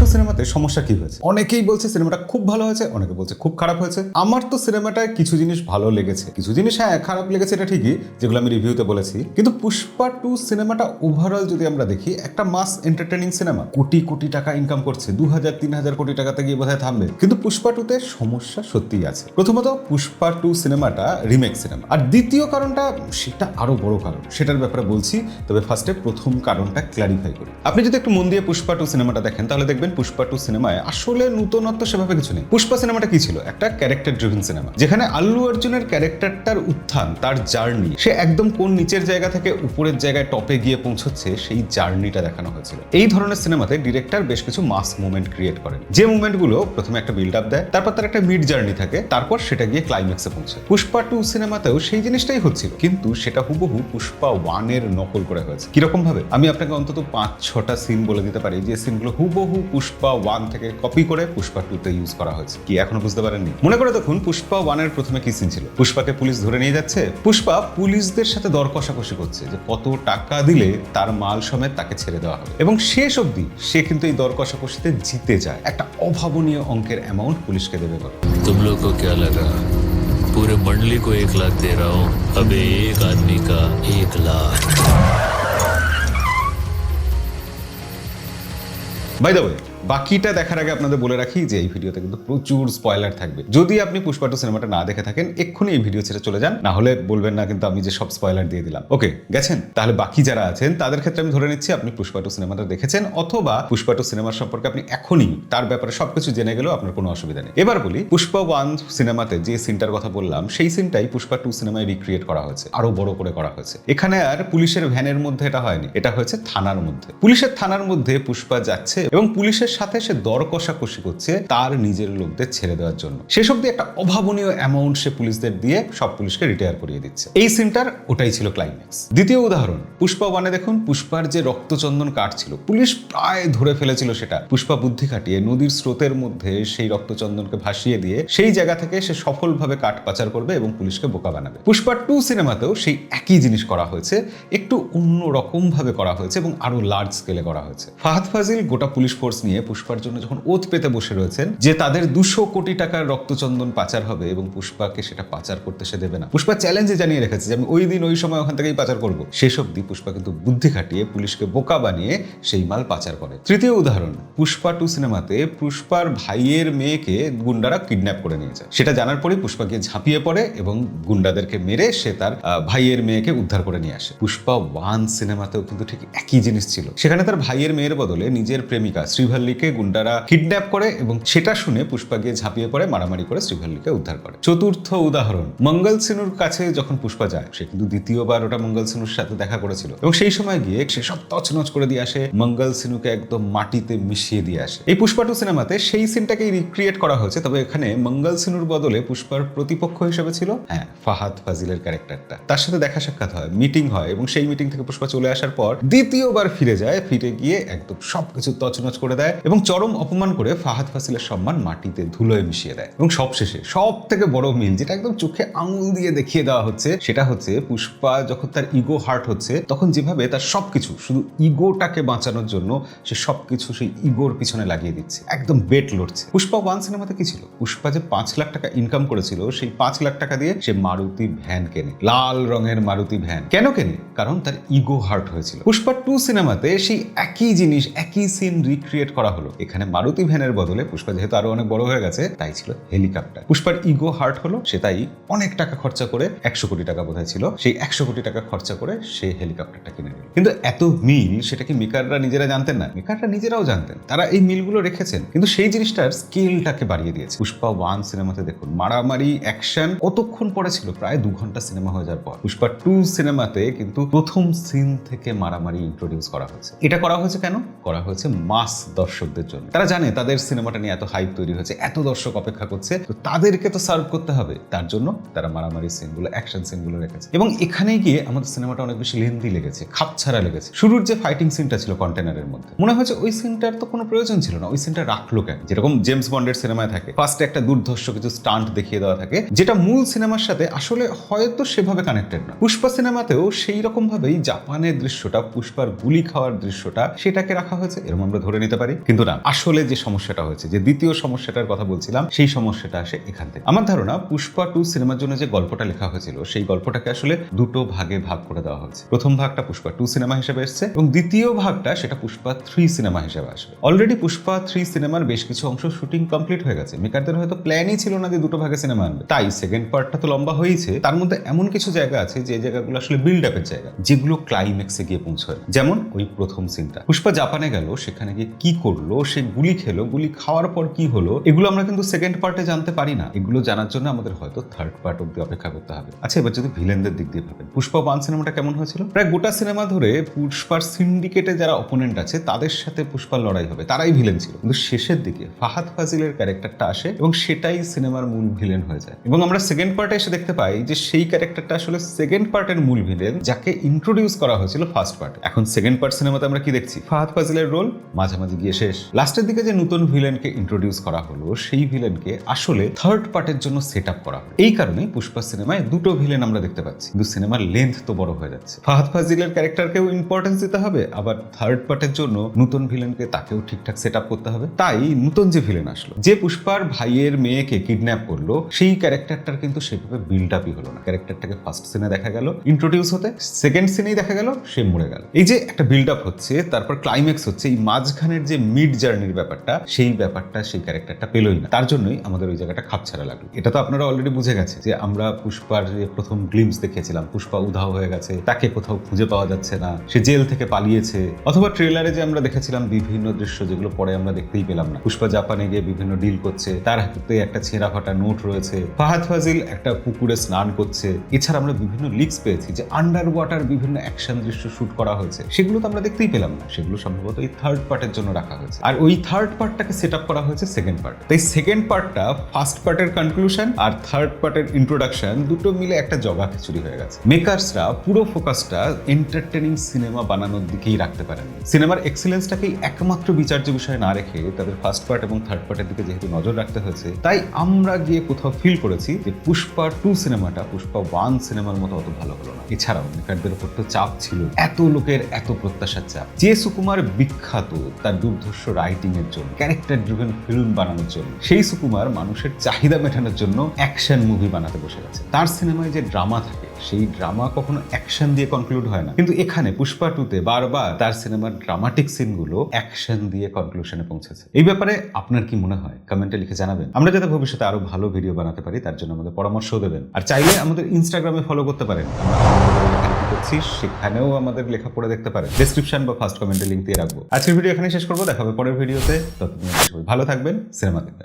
Two সিনেমাতে সমস্যা কি হয়েছে? অনেকেই বলছে সিনেমাটা খুব ভালো হয়েছে, অনেকে বলছে খুব খারাপ হয়েছে। আমার তো সিনেমাটায় কিছু জিনিস ভালো লেগেছে। কিছু জিনিস হ্যাঁ খারাপ লেগেছে এটা ঠিকই, যেগুলো আমি রিভিউতে বলেছি। কিন্তু পুষ্পা টু সিনেমাটা ওভারঅল যদি আমরা দেখি, একটা মাস এন্টারটেনিং সিনেমা কোটি কোটি টাকা ইনকাম করছে, দু হাজার, তিন হাজার কোটি টাকাতে গিয়ে বোধহয় থামবে। কিন্তু পুষ্পা টুতে সমস্যা সত্যিই আছে। প্রথমত, পুষ্পা টু সিনেমাটা রিমেক সিনেমা আর দ্বিতীয় কারণটা, সেটা আরও বড় কারণ। সেটার ব্যাপারে বলছি, তবে ফার্স্টে প্রথম কারণটা ক্ল্যারিফাই করি। আপনি যদি একটু মন দিয়ে পুষ্পা টু সিনেমাটা দেখেন, তাহলে দেখবেন পুষ্পা টু সিনেমায় আসলে নূতনত্ব সেভাবে কিছু নেই। পুষ্পা সিনেমাটা কি ছিল? একটা ক্যারেক্টার ড্রিভেন সিনেমা। যেখানে আল্লু অর্জুনের ক্যারেক্টারটার উত্থান, তার জার্নি, সে একদম কোন নিচের জায়গা থেকে উপরের জায়গায় টপে গিয়ে পৌঁছচ্ছে, সেই জার্নিটা দেখানো হয়েছিল। এই ধরনের সিনেমাতে ডিরেক্টর বেশ কিছু মাস মুভমেন্ট ক্রিয়েট করেন। যে মুভমেন্টগুলো প্রথমে একটা বিল্ড আপ দেয়, তারপর তার একটা মিড জার্নি থাকে, তারপর সেটা গিয়ে ক্লাইম্যাক্সে পৌঁছে পুষ্পা টু সিনেমাতেও সেই জিনিসটাই হচ্ছিল, কিন্তু সেটা হুবহু পুষ্পা ওয়ানের নকল করে হয়েছে। কীরকম ভাবে? আমি আপনাকে অন্তত পাঁচ ছটা সিন বলে দিতে পারি, যে সিনগুলো হুবহু পুষ্পা ওয়ান থেকে কপি করে পুষ্পা টু তে ইউজ করা হয়েছে কি এখনো বুঝতে পারেননি মনে করে দেখুন পুষ্পা ওয়ানের প্রথমে কি সিন ছিল পুষ্পাকে পুলিশ ধরে নিয়ে যাচ্ছে পুষ্পা পুলিশদের সাথে দর কষাকষি করছে যে কত টাকা দিলে তার মাল সমেত তাকে ছেড়ে দেওয়া হবে এবং শেষ অবধি সে কিন্তু এই দর কষাকষিতে জিতে যায় একটা অভাবনীয় অঙ্কের অ্যামাউন্ট পুলিশকে দেবে বলে तुम लोग को क्या लगा पूरे मंडली को एक लाख दे रहा हूँ अब एक आदमी का एक लाख বাই দ্য ওয়ে বাকিটা দেখার আগে আপনাদের বলে রাখি যে এই ভিডিওতে কিন্তু প্রচুর স্পয়লার থাকবে। যদি আপনি পুষ্পা টু সিনেমাটা না দেখে থাকেন, এক্ষুনি এই ভিডিও ছেড়ে চলে যান। না হলে বলবেন না কিন্তু আমি যে সব স্পয়লার দিয়ে দিলাম। ওকে গেছেন? তাহলে বাকি যারা আছেন, তাদের ক্ষেত্রে আমি ধরে নিচ্ছি, আপনি পুষ্পা টু সিনেমাটা দেখেছেন অথবা পুষ্পা টু সিনেমার সম্পর্কে আপনি এখনই তার ব্যাপারে সবকিছু জেনে গেলেও আপনার কোনো অসুবিধা নেই। এবার বলি, পুষ্পা ওয়ান সিনেমাতে যে সিনটার কথা বললাম, সেই সিনটাই পুষ্পা টু সিনেমায় রিক্রিয়েট করা হয়েছে। আরও বড় করে করা হয়েছে। এখানে আর পুলিশের ভ্যানের মধ্যে এটা হয়নি, এটা হয়েছে থানার মধ্যে। পুলিশের থানার মধ্যে পুষ্পা যাচ্ছে এবং পুলিশের সাথে সে দর কষাকষি করছে তার নিজের লোকদের ছেড়ে দেওয়ার জন্য। শেষ অব্দি একটা অভাবনীয় অ্যামাউন্ট সে পুলিশদের দিয়ে সব পুলিশকে রিটায়ার করিয়ে দিচ্ছে। এই সিনটার ওটাই ছিল ক্লাইম্যাক্স দ্বিতীয় উদাহরণ, পুষ্পা ওয়ানে দেখুন, পুষ্পার যে রক্তচন্দন কাঠ ছিল, পুলিশ প্রায় ধরে ফেলেছিল সেটা। পুষ্পা বুদ্ধি খাটিয়ে নদীর স্রোতের মধ্যে সেই রক্তচন্দনকে ভাসিয়ে দিয়ে সেই জায়গা থেকে সে সফলভাবে কাঠ পাচার করবে এবং পুলিশকে বোকা বানাবে। পুষ্পা টু সিনেমাতেও সেই একই জিনিস করা হয়েছে, একটু অন্য রকম ভাবে করা হয়েছে এবং আরও লার্জ স্কেলে করা হয়েছে। ফাহাদ ফাজিল গোটা পুলিশ ফোর্স নিয়ে পুষ্পার জন্য যখন ওত পেতে বসে রয়েছেন, যে তাদের দুশো কোটি টাকার রক্তচন্দন পাচার হবে এবং পুষ্পাকে সেটা পাচার করতে সে দেবে না। পুষ্পা চ্যালেঞ্জে জানিয়ে রেখেছে যে আমি ওই দিন ওই সময় ওখান থেকেই পাচার করব। শেষ অব্দি পুষ্পা কিন্তু বুদ্ধি খাটিয়ে পুলিশকে বোকা বানিয়ে সেই মাল পাচার করে। তৃতীয় উদাহরণ, পুষ্পা টু সিনেমাতে পুষ্পার ভাইয়ের মেয়েকে গুন্ডারা কিডন্যাপ করে নিয়ে যায়। সেটা জানার পরে পুষ্পা গিয়ে ঝাঁপিয়ে পড়ে এবং গুন্ডাদেরকে মেরে সে তার ভাইয়ের মেয়েকে উদ্ধার করে নিয়ে আসে। পুষ্পা ওয়ান সিনেমাতেও কিন্তু ঠিক একই জিনিস ছিল। সেখানে তার ভাইয়ের মেয়ের বদলে নিজের প্রেমিকা শ্রীভাল্লিকে গুন্ডারা কিডন্যাপ করে এবং সেটা শুনে পুষ্পা গিয়ে ঝাঁপিয়ে পড়ে, মারামারি করে শ্রীভাল্লিকে উদ্ধার করে। চতুর্থ উদাহরণ, মঙ্গল সিনুর কাছে যখন পুষ্পা যায়, সে কিন্তু দ্বিতীয়বার ওটা মঙ্গল সিনুর সাথে দেখা করেছিল। এবং সেই সময় গিয়ে সে সব তছনছ করে দিয়ে আসে, মঙ্গল সিনুকে একদম মাটিতে মিশিয়ে দিয়ে আসে। এই পুষ্পা টু সিনেমাতে সেই সিনটাকেই রিক্রিয়েট করা হয়েছে, তবে এখানে মঙ্গল সিনুর বদলে পুষ্পার প্রতিপক্ষ হিসেবে ছিল হ্যাঁ ফাহাদ ফাজিলের ক্যারেক্টারটা। তার সাথে দেখা সাক্ষাৎ হয় মিটিং হয় এবং সেই মিটিং থেকে পুষ্পা চলে আসার পর দ্বিতীয়বার ফিরে যায়, ফিরে গিয়ে একদম সবকিছু তছনছ করে দেয় এবং চরম অপমান করে ফাহাদ ফাসিলের সম্মান মাটিতে ধুলোয় মিশিয়ে দেয়। এবং সবশেষে সব থেকে বড় মিল যেটা একদম চোখে আঙুল দিয়ে দেখিয়ে দেওয়া হচ্ছে, সেটা হচ্ছে পুষ্পা যখন তার ইগো হার্ট হচ্ছে, তখন যেভাবে তার সবকিছু, শুধু ইগোটাকে বাঁচানোর জন্য সে সবকিছু সেই ইগোর পিছনে লাগিয়ে দিচ্ছে। একদম বেট লড়ছে। পুষ্পা ওয়ান সিনেমাতে কি ছিল? পুষ্পা যে পাঁচ লাখ টাকা ইনকাম করেছিল, সেই পাঁচ লাখ টাকা দিয়ে সে মারুতি ভ্যান কেনে। লাল রঙের মারুতি ভ্যান। কেন কেনে? কারণ তার ইগো হার্ট হয়েছিল। পুষ্পা টু সিনেমাতে সেই একই জিনিস, একই সিন রিক্রিয়েট করা হলো। এখানে মারুতি ভ্যানের বদলে পুষ্পা যেহেতু আরও অনেক বড় হয়ে গেছে, তাই ছিল হেলিকপ্টার। পুষ্পার ইগো হার্ট হলো, সে তাই অনেক টাকা খরচা করে একশো কোটি টাকা বোধহয় ছিল, সেই একশো কোটি টাকা খরচা করে সে হেলিকপ্টারটা কিনে নিল। কিন্তু এত মিল, সেটা কি মেকাররা নিজেরা জানতেন না? মেকাররা নিজেরাও জানতেন, তারা এই মিলগুলো রেখেছেন, কিন্তু সেই জিনিসটার স্কেলটাকে বাড়িয়ে দিয়েছে। পুষ্পা ওয়ান সিনেমাতে দেখুন, মারামারি, অ্যাকশন কতক্ষণ পরে ছিল প্রায় দু ঘণ্টা সিনেমা হয়ে যাওয়ার পর। পুষ্পা টু সিনেমাতে কিন্তু প্রথম সিন থেকে মারামারি ইন্ট্রোডিউস করা হয়েছে। এটা করা হয়েছে কেন? করা হয়েছে মাস দর্শকদের জন্য। তারা জানে তাদের সিনেমাটা নিয়ে এত হাইপ তৈরি হয়েছে, এত দর্শক অপেক্ষা করছে, তো তাদেরকে তো সার্ভ করতে হবে। তার জন্য তারা মারামারি সিনগুলো অ্যাকশন সিনগুলো রেখেছে। এবং এখানে গিয়ে আমাদের সিনেমাটা অনেক বেশি লেন্দি লেগেছে, খাপছাড়া লেগেছে। শুরুর যে ফাইটিং সিনটা ছিল কন্টেনারের মধ্যে, মনে হয়েছে ওই সিনটার তো কোনো প্রয়োজন ছিল না। ওই সিনটা রাখল কেন? যেরকম জেমস বন্ডের সিনেমায় থাকে ফার্স্টে একটা দুর্ধর্ষ কিছু স্টান্ট দেখিয়ে দেওয়া থাকে, যেটা মূল সিনেমার সাথে আসলে হয়তো সেভাবে কানেক্টেড না। পুষ্পা সিনেমাতেও সেই রকম ভাবেই জাপানের দৃশ্যটা, পুষ্পার গুলি খাওয়ার দৃশ্যটা, সেটাকে রাখা হয়েছে। এরকম আমরা ধরে নিতে পারি। কিন্তু না, আসলে যে সমস্যাটা হয়েছে, যে দ্বিতীয় সমস্যাটার কথা বলছিলাম, সেই সমস্যাটা আসে এখান থেকে। আমার ধারণা, পুষ্পা টু সিনেমার জন্য যে গল্পটা লেখা হয়েছিল, সেই গল্পটাকে আসলে দুটো ভাগে ভাগ করে দেওয়া হয়েছে। প্রথম ভাগটা পুষ্পা টু সিনেমা হিসেবে এসছে এবং দ্বিতীয় ভাগটা সেটা পুষ্পা থ্রি সিনেমা হিসেবে আসবে। অলরেডি পুষ্পা থ্রি সিনেমার বেশ কিছু অংশ শুটিং কমপ্লিট হয়ে গেছে। মেকারদের হয়তো প্ল্যানই ছিল না যে দুটো ভাগে সিনেমা আনবে। তাই সেকেন্ড পার্টটা তো লম্বা হয়েছে। তার মধ্যে এমন কিছু জায়গা আছে যে জায়গাগুলো আসলে বিল্ড আপের জায়গা, যেগুলো ক্লাইম্যাক্সে গিয়ে পৌঁছয়। যেমন ওই প্রথম সিনটা পুষ্পা জাপানে গেল, সেখানে গিয়ে কি করল, সে গুলি খেলো, গুলি খাওয়ার পর কি হলো, এগুলো আমরা কিন্তু সেকেন্ড পার্টে জানতে পারি না। এগুলো জানার জন্য আমাদের হয়তো থার্ড পার্ট অব্দি অপেক্ষা করতে হবে। আচ্ছা এবার যদি ভিলেনদের দিক দিয়ে ভাবেন, পুষ্পা ওয়ান সিনেমাটা কেমন হয়েছিল? প্রায় গোটা সিনেমা ধরে পুষ্পার সিন্ডিকেটে যারা অপোনেন্ট আছে, তাদের সাথে পুষ্পার লড়াই হবে। তারাই ভিলেন ছিল। কিন্তু শেষের দিকে ফাহাদ ফাজিলের ক্যারেক্টারটা আসে এবং সেটাই সিনেমার মূল ভিলেন হয়ে যায়। এবং আমরা সেকেন্ড পার্টে এসে দেখতে পাই যে সেই ক্যারেক্টারটা আসলে সেকেন্ড পার্টের মূল ভিলেন যাকে ইন্ট্রোডিউস করা হয়েছিল ফার্স্ট পার্ট এখন সেকেন্ড পার্ট সিনেমাতে আমরা কি দেখছি? ফাহাদ ফাজিলের রোল মাঝামাঝি গিয়ে শেষ। লাস্টের দিকে যে নতুন ভিলেনকে ইন্ট্রোডিউস করা হলো, সেই ভিলেনকে আসলে থার্ড পার্টের জন্য সেট আপ করা হলো। এই কারণে পুষ্পা সিনেমায় দুটো ভিলেন আমরা দেখতে পাচ্ছি। কিন্তু সিনেমার লেন্থ তো বড় হয়ে যাচ্ছে। ফাহাদ ফাজিলের ক্যারেক্টারকেও ইম্পর্টেন্স দিতে হবে, আবার থার্ড পার্টের জন্য নতুন ভিলেনকে তাকেও ঠিকঠাক সেট আপ করতে হবে। তাই নতুন যে ভিলেন আসলো, যে পুষ্পার ভাইয়ের মেয়েকে কিডন্যাপ করল, সেই ক্যারেক্টারটার কিন্তু সেভাবে বিল্ড আপই হলো না। ক্যারেক্টারটাকে ফার্স্ট সিনে দেখা গেল ইন্ট্রোডিউস হতে সেকেন্ড সিনেই দেখা গেল, সে মরে গেল। এই যে একটা বিল্ড আপ হচ্ছে, তারপর ক্লাইম্যাক্স হচ্ছে, এই মাঝখানের যে মিড জার্নির ব্যাপারটা, সেই ব্যাপারটা, সেই ক্যারেক্টারটা পেলোই না। তার জন্যই আমাদের ওই জায়গাটা খাপছাড়া লাগল। এটা তো আপনারা অলরেডি বুঝে গেছে যে আমরা পুষ্পার যে প্রথম গ্লিমস দেখেছিলাম পুষ্পা উধাও হয়ে গেছে, তাকে কোথাও খুঁজে পাওয়া যাচ্ছে না, সে জেল থেকে পালিয়েছে, অথবা ট্রেলারে যে আমরা দেখেছিলাম বিভিন্ন দৃশ্য যেগুলো পরে আমরা দেখতেই পেলাম না। পুষ্পা জাপানে গিয়ে বিভিন্ন ডিল করছে, তার হাতে একটা ছেঁড়া ফাটা নোট রয়েছে, ফাহাদ ফাজিল একটা পুকুরে স্নান করছে। এছাড়া আমরা বিভিন্ন লিক্স পেয়েছি যে আন্ডার ওয়াটার বিভিন্ন অ্যাকশন দৃশ্য শুট করা হয়েছে। সেগুলো তো আমরা দেখতেই পেলাম না। সেগুলো সম্ভবত এই থার্ড পার্টের জন্য রাখা হয়েছে। আর ওই থার্ড পার্টটাকে সেট আপ করা হয়েছে সেকেন্ড পার্ট তাই সেকেন্ড পার্টটা ফার্স্ট পার্টের কনক্লুশন আর থার্ড পার্টের ইন্ট্রোডাকশন দুটো মিলে একটা জগা খিচুড়ি হয়ে গেছে। মেকার্সরা পুরো ফোকাসটা এন্টারটেনিং সিনেমা বানানোর দিকেই রাখতে পারেন। সিনেমার এক্সিলেন্সটাকেই একমাত্র বিচার্য বিষয় না রেখে তাদের ফার্স্ট পার্ট এবং থার্ড পার্টের দিকে যেহেতু নজর রাখতে হয়েছে, তাই আমরা গিয়ে কোথাও ফিল করেছি যে পুষ্পা টু সিনেমাটা পুষ্পা ওয়ান সিনেমার মতো অত ভালো হলো না। এছাড়াও মেকারদের উপর তো চাপ ছিল। এত লোকের এত প্রত্যাশার চাপ। যে সুকুমার বিখ্যাত, তার দুর্ধর্ষ রাইটিং এর জন্য ক্যারেক্টার ড্রিভেন ফিল্ম বানানোর জন্য। সেই সুকুমার মানুষের চাহিদা মেটানোর জন্য অ্যাকশন মুভি বানাতে বসে গেছে। তার সিনেমায় যে ড্রামা থাকে, সেই ড্রামা কখনো অ্যাকশন দিয়ে কনক্লুড হয় না। কিন্তু এখানে পুষ্পা টুতে বারবার তার সিনেমার ড্রামাটিক সিনগুলো অ্যাকশন দিয়ে কনক্লুশনে পৌঁছেছে। এই ব্যাপারে আপনার কি মনে হয়? কমেন্টে লিখে জানাবেন। আমরা যাতে ভবিষ্যতে আরও ভালো ভিডিও বানাতে পারি, তার জন্য আমাদের পরামর্শ দেবেন। আর চাইলে আমাদের ইনস্টাগ্রামে ফলো করতে পারেন। করছি সেখানেও আমাদের লেখা পড়ে দেখতে পারেন। ডিসক্রিপশন বা ফার্স্ট কমেন্টে লিঙ্ক দিয়ে রাখব। আজকের ভিডিও এখানে শেষ করব দেখাবে পরের ভিডিওতে ততদিন ভালো থাকবেন সিনেমা দেখবেন